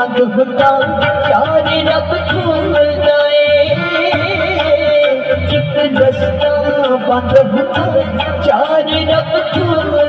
پگ هتان چار رب ڇوڙدائي هڪ دستا پگ هتان چار رب ڇوڙ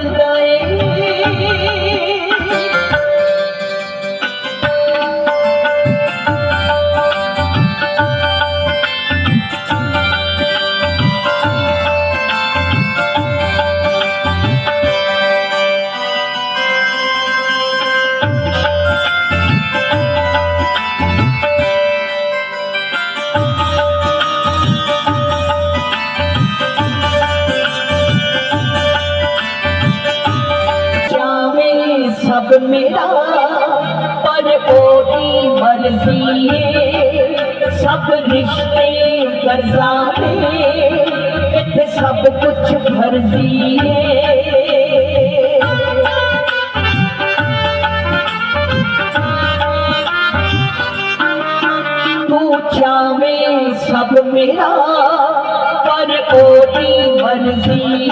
सब मेरा पर कोई मर्ज़ी सब रिश्ते कर है। सब कुछ फर्जी तू चावे सब मेरा पर कोई मर्ज़ी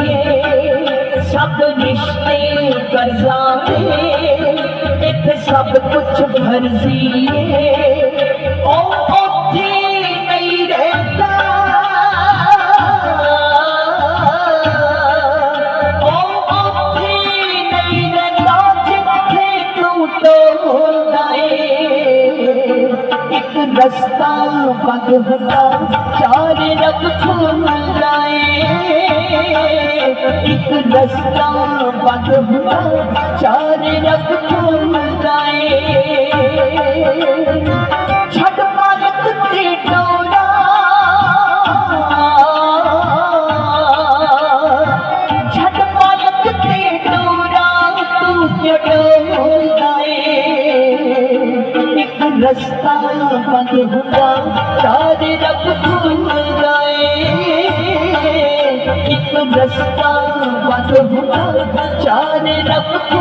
सब रिश्ते कर्जा में एक सब कुछ फर्जी और उठे नहीं रहता। रस्ता तो बग चार रब खुल जाए। رستا بنگ چار ر پالڪ تي ڊورا ڇهه پالڪ تي ڊور تون هڪ رستا بندگ چار रखू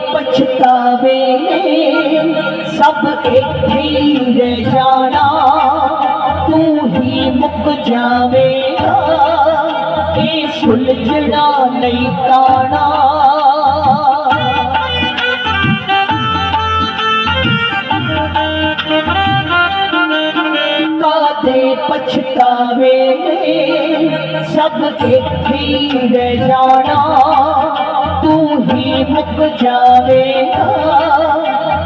ਪਛਤਾਵੇ ਨੇ ਸਭ ਇੱਥੇ ਹੀ ਰਹਿ ਜਾਣਾ। ਤੂੰ ਹੀ ਮੁੱਕ ਜਾਵੇਗਾ। ਇਹ ਸੁਲਝਣਾ ਨਹੀਂ ਤਾਣਾ। ਕਾਦੇ ਪਛਤਾਵੇ ਨੇ? ਸਭ ਇੱਥੇ ਹੀ ਰਹਿ ਜਾਣਾ। ਤੂੰ ਹੀ ਮੁੱਕ ਜਾਵੇਗਾ।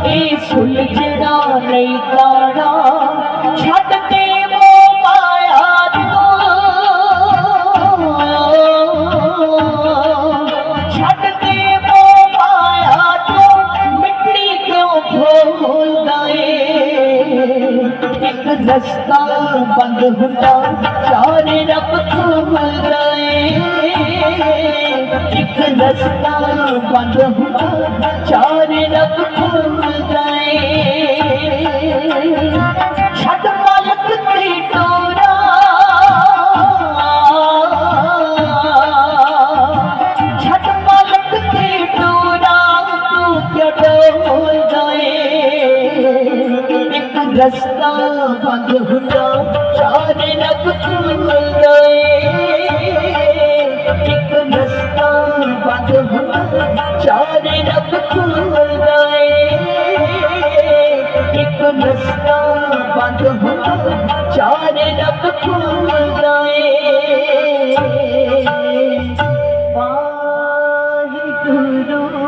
ਇਹ ਸੁਲਝਣਾ ਨਹੀਂ ਤਾਣਾ ਛੱਡ ਦੇ ਮੋਹ ਮਾਇਆ ਤੋਂ। ਛੱਡ ਦੇ ਮੋਹ ਮਾਇਆ ਤੋਂ ਮਿੱਟੀ ਕਿਉਂ ਫੋਲਦਾ ਏ? ਇੱਕ ਰਸਤਾ ਬੰਦ ਹੁੰਦਾ, ਚਾਰੇ ਰੱਬ ਖੋਲਦਾ ਏ। هڪ دستا پنج هتو چاري ڇڪ ته ڇهه پالڪ تور تون پڙهو چئي هڪ دستا پنج هجو چار ر ٿوم چار دٻ کول پنهنجو ڀل چار ر